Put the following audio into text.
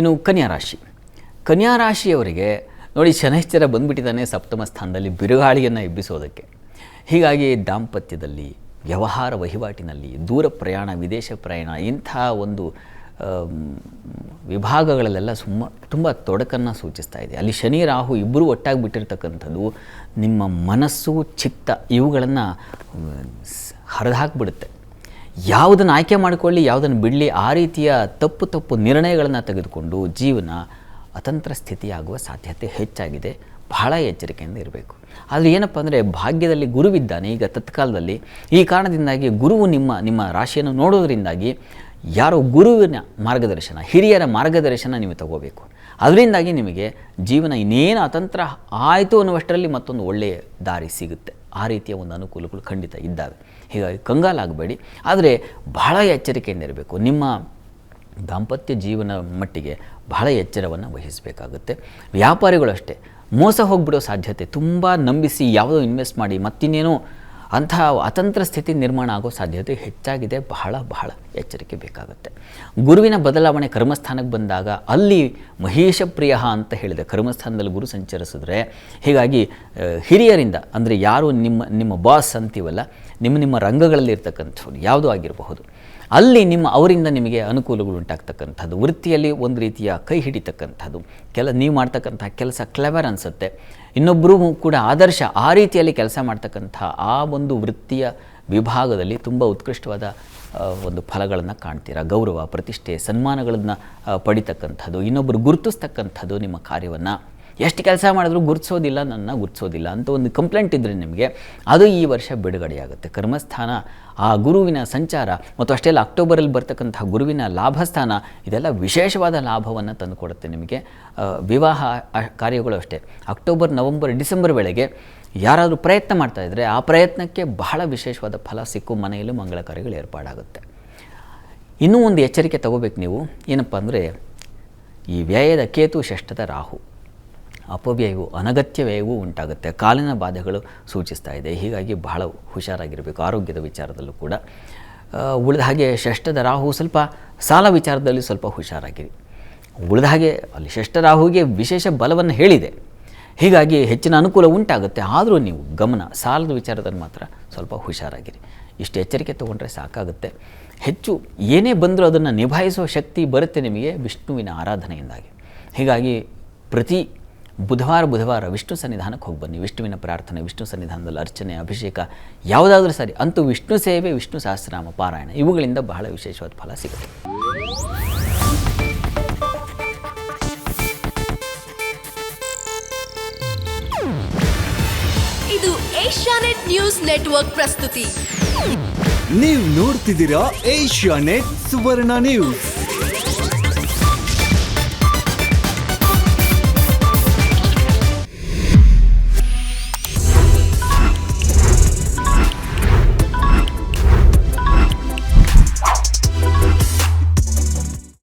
ಇನ್ನು ಕನ್ಯಾ ರಾಶಿ. ಕನ್ಯಾ ರಾಶಿಯವರಿಗೆ ನೋಡಿ ಶನೈಶ್ಚರ ಬಂದುಬಿಟ್ಟಿದ್ದಾನೆ ಸಪ್ತಮ ಸ್ಥಾನದಲ್ಲಿ ಬಿರುಗಾಳಿಯನ್ನು ಎಬ್ಬಿಸೋದಕ್ಕೆ. ಹೀಗಾಗಿ ದಾಂಪತ್ಯದಲ್ಲಿ, ವ್ಯವಹಾರ ವಹಿವಾಟಿನಲ್ಲಿ, ದೂರ ಪ್ರಯಾಣ, ವಿದೇಶ ಪ್ರಯಾಣ ಇಂಥ ಒಂದು ವಿಭಾಗಗಳಲ್ಲೆಲ್ಲ ಸುಮ್ಮ, ತುಂಬ ತೊಡಕನ್ನು ಸೂಚಿಸ್ತಾ ಇದೆ. ಅಲ್ಲಿ ಶನಿ, ರಾಹು ಇಬ್ಬರೂ ಒಟ್ಟಾಗಿ ಬಿಟ್ಟಿರ್ತಕ್ಕಂಥದ್ದು ನಿಮ್ಮ ಮನಸ್ಸು ಚಿತ್ತ ಇವುಗಳನ್ನು ಹರಿದಾಕ್ಬಿಡುತ್ತೆ. ಯಾವುದನ್ನು ಆಯ್ಕೆ ಮಾಡಿಕೊಳ್ಳಿ, ಯಾವುದನ್ನು ಬಿಡಲಿ, ಆ ರೀತಿಯ ತಪ್ಪು ತಪ್ಪು ನಿರ್ಣಯಗಳನ್ನು ತೆಗೆದುಕೊಂಡು ಜೀವನ ಅತಂತ್ರ ಸ್ಥಿತಿಯಾಗುವ ಸಾಧ್ಯತೆ ಹೆಚ್ಚಾಗಿದೆ. ಬಹಳ ಎಚ್ಚರಿಕೆಯಿಂದ ಇರಬೇಕು. ಆದರೆ ಏನಪ್ಪ ಅಂದರೆ ಭಾಗ್ಯದಲ್ಲಿ ಗುರುವಿದ್ದಾನೆ, ಈಗ ತತ್ಕಾಲದಲ್ಲಿ ಈ ಕಾರಣದಿಂದಾಗಿ ಗುರುವು ನಿಮ್ಮ ನಿಮ್ಮ ರಾಶಿಯನ್ನು ನೋಡೋದ್ರಿಂದಾಗಿ ಯಾರೋ ಗುರುವಿನ ಮಾರ್ಗದರ್ಶನ, ಹಿರಿಯರ ಮಾರ್ಗದರ್ಶನ ನೀವು ತಗೋಬೇಕು. ಅದರಿಂದಾಗಿ ನಿಮಗೆ ಜೀವನ ಇನ್ನೇನು ಅತಂತ್ರ ಆಯಿತು ಅನ್ನುವಷ್ಟರಲ್ಲಿ ಮತ್ತೊಂದು ಒಳ್ಳೆಯ ದಾರಿ ಸಿಗುತ್ತೆ. ಆ ರೀತಿಯ ಒಂದು ಅನುಕೂಲಗಳು ಖಂಡಿತ ಇದ್ದಾವೆ. ಹೀಗಾಗಿ ಕಂಗಾಲಾಗಬೇಡಿ ಆದರೆ ಬಹಳ ಎಚ್ಚರಿಕೆಯಿಂದ ಇರಬೇಕು. ನಿಮ್ಮ ದಾಂಪತ್ಯ ಜೀವನ ಮಟ್ಟಿಗೆ ಬಹಳ ಎಚ್ಚರವನ್ನು ವಹಿಸಬೇಕಾಗುತ್ತೆ. ವ್ಯಾಪಾರಿಗಳು ಅಷ್ಟೇ. ಮೋಸ ಹೋಗಿಬಿಡೋ ಸಾಧ್ಯತೆ ತುಂಬ. ನಂಬಿಸಿ ಯಾವುದೋ ಇನ್ವೆಸ್ಟ್ ಮಾಡಿ ಮತ್ತಿನ್ನೇನೋ ಅಂತಹ ಅತಂತ್ರ ಸ್ಥಿತಿ ನಿರ್ಮಾಣ ಆಗೋ ಸಾಧ್ಯತೆ ಹೆಚ್ಚಾಗಿದೆ, ಬಹಳ ಬಹಳ ಎಚ್ಚರಿಕೆ ಬೇಕಾಗುತ್ತೆ. ಗುರುವಿನ ಬದಲಾವಣೆ ಕರ್ಮಸ್ಥಾನಕ್ಕೆ ಬಂದಾಗ ಅಲ್ಲಿ ಮಹೇಶ ಪ್ರಿಯ ಅಂತ ಹೇಳಿದೆ ಕರ್ಮಸ್ಥಾನದಲ್ಲಿ ಗುರು ಸಂಚರಿಸಿದ್ರೆ, ಹೀಗಾಗಿ ಹಿರಿಯರಿಂದ, ಅಂದರೆ ಯಾರು ನಿಮ್ಮ ನಿಮ್ಮ ಬಾಸ್ ಅಂತೀವಲ್ಲ ನಿಮ್ಮ ನಿಮ್ಮ ರಂಗಗಳಲ್ಲಿ ಇರ್ತಕ್ಕಂಥವ್ರು ಯಾವುದೂ ಆಗಿರಬಹುದು. ಅಲ್ಲಿ ನಿಮ್ಮ ಅವರಿಂದ ನಿಮಗೆ ಅನುಕೂಲಗಳು ಉಂಟಾಗ್ತಕ್ಕಂಥದ್ದು. ವೃತ್ತಿಯಲ್ಲಿ ಒಂದು ರೀತಿಯ ಕೈ ಹಿಡಿತಕ್ಕಂಥದ್ದು. ಕೆಲ ನೀವು ಮಾಡ್ತಕ್ಕಂಥ ಕೆಲಸ ಕ್ಲೆವರ್ ಅನಿಸುತ್ತೆ. ಇನ್ನೊಬ್ಬರು ಕೂಡ ಆದರ್ಶ ಆ ರೀತಿಯಲ್ಲಿ ಕೆಲಸ ಮಾಡ್ತಕ್ಕಂಥ ಆ ಒಂದು ವೃತ್ತಿಯ ವಿಭಾಗದಲ್ಲಿ ತುಂಬ ಉತ್ಕೃಷ್ಟವಾದ ಒಂದು ಫಲಗಳನ್ನು ಕಾಣ್ತೀರಾ? ಗೌರವ, ಪ್ರತಿಷ್ಠೆ, ಸನ್ಮಾನಗಳನ್ನು ಪಡಿತಕ್ಕಂಥದ್ದು. ಇನ್ನೊಬ್ಬರು ಗುರುತಿಸ್ತಕ್ಕಂಥದ್ದು ನಿಮ್ಮ ಕಾರ್ಯವನ್ನು. ಎಷ್ಟು ಕೆಲಸ ಮಾಡಿದ್ರು ಗುರುತಿಸೋದಿಲ್ಲ ನನ್ನ ಗುರುತಿಸೋದಿಲ್ಲ ಅಂತ ಒಂದು ಕಂಪ್ಲೇಂಟ್ ಇದ್ದರೆ ನಿಮಗೆ, ಅದು ಈ ವರ್ಷ ಬಿಡುಗಡೆಯಾಗುತ್ತೆ ಕರ್ಮಸ್ಥಾನ, ಆ ಗುರುವಿನ ಸಂಚಾರ, ಮತ್ತು ಅಷ್ಟೇ ಅಲ್ಲ, ಅಕ್ಟೋಬರಲ್ಲಿ ಬರ್ತಕ್ಕಂತಹ ಗುರುವಿನ ಲಾಭಸ್ಥಾನ, ಇದೆಲ್ಲ ವಿಶೇಷವಾದ ಲಾಭವನ್ನು ತಂದುಕೊಡುತ್ತೆ ನಿಮಗೆ. ವಿವಾಹ ಕಾರ್ಯಗಳು ಅಷ್ಟೇ. ಅಕ್ಟೋಬರ್, ನವಂಬರ್, ಡಿಸೆಂಬರ್ ವೇಳೆಗೆ ಯಾರಾದರೂ ಪ್ರಯತ್ನ ಮಾಡ್ತಾ ಇದ್ದರೆ ಆ ಪ್ರಯತ್ನಕ್ಕೆ ಬಹಳ ವಿಶೇಷವಾದ ಫಲ ಸಿಕ್ಕು, ಮನೆಯಲ್ಲೂ ಮಂಗಳ ಕಾರ್ಯಗಳು ಏರ್ಪಾಡಾಗುತ್ತೆ. ಇನ್ನೂ ಒಂದು ಎಚ್ಚರಿಕೆ ತಗೋಬೇಕು ನೀವು. ಏನಪ್ಪ ಅಂದರೆ, ಈ ವ್ಯಯದ ಕೇತು ಷಷ್ಠದ ರಾಹು. ಅಪವ್ಯಯವು ಅನಗತ್ಯ ವ್ಯಯವೂ ಉಂಟಾಗುತ್ತೆ. ಕಾಲಿನ ಬಾಧೆಗಳು ಸೂಚಿಸ್ತಾ ಇದೆ. ಹೀಗಾಗಿ ಬಹಳ ಹುಷಾರಾಗಿರಬೇಕು. ಆರೋಗ್ಯದ ವಿಚಾರದಲ್ಲೂ ಕೂಡ. ಉಳಿದ ಹಾಗೆ ಷಷ್ಠದ ರಾಹು ಸ್ವಲ್ಪ ಸಾಲ ವಿಚಾರದಲ್ಲಿ ಸ್ವಲ್ಪ ಹುಷಾರಾಗಿರಿ ಉಳಿದ ಹಾಗೆ ಅಲ್ಲಿ ಷಷ್ಠ ರಾಹುಗೆ ವಿಶೇಷ ಬಲವನ್ನು ಹೇಳಿದೆ. ಹೀಗಾಗಿ ಹೆಚ್ಚಿನ ಅನುಕೂಲ ಉಂಟಾಗುತ್ತೆ. ಆದರೂ ನೀವು ಗಮನ, ಸಾಲದ ವಿಚಾರದಲ್ಲಿ ಮಾತ್ರ ಸ್ವಲ್ಪ ಹುಷಾರಾಗಿರಿ. ಇಷ್ಟು ಎಚ್ಚರಿಕೆ ತೊಗೊಂಡ್ರೆ ಸಾಕಾಗುತ್ತೆ. ಹೆಚ್ಚು ಏನೇ ಬಂದರೂ ಅದನ್ನು ನಿಭಾಯಿಸುವ ಶಕ್ತಿ ಬರುತ್ತೆ ನಿಮಗೆ ವಿಷ್ಣುವಿನ ಆರಾಧನೆಯಿಂದಾಗಿ. ಹೀಗಾಗಿ ಪ್ರತಿ ಬುಧವಾರ ಬುಧವಾರ ವಿಷ್ಣು ಸನ್ನಿಧಾನಕ್ಕೆ ಹೋಗಿ ಬನ್ನಿ. ವಿಷ್ಣುವಿನ ಪ್ರಾರ್ಥನೆ ವಿಷ್ಣು ಸನ್ನಿಧಾನದಲ್ಲಿ ಅರ್ಚನೆ ಅಭಿಷೇಕ ಯಾವುದಾದ್ರೂ ಸರಿ. ಅಂತೂ ವಿಷ್ಣು ಸೇವೆ ವಿಷ್ಣು ಸಹಸ್ರನಾಮ ಪಾರಾಯಣ ಇವುಗಳಿಂದ ಬಹಳ ವಿಶೇಷವಾದ ಫಲ ಸಿಗುತ್ತೆ. ಇದು ಏಷ್ಯಾನೆಟ್ ನ್ಯೂಸ್ ನೆಟ್ವರ್ಕ್ ಪ್ರಸ್ತುತಿ. ನೀವು ನೋಡ್ತಿದ್ದೀರಾ ಏಷ್ಯಾ ನೆಟ್ ಸುವರ್ಣ ನ್ಯೂಸ್.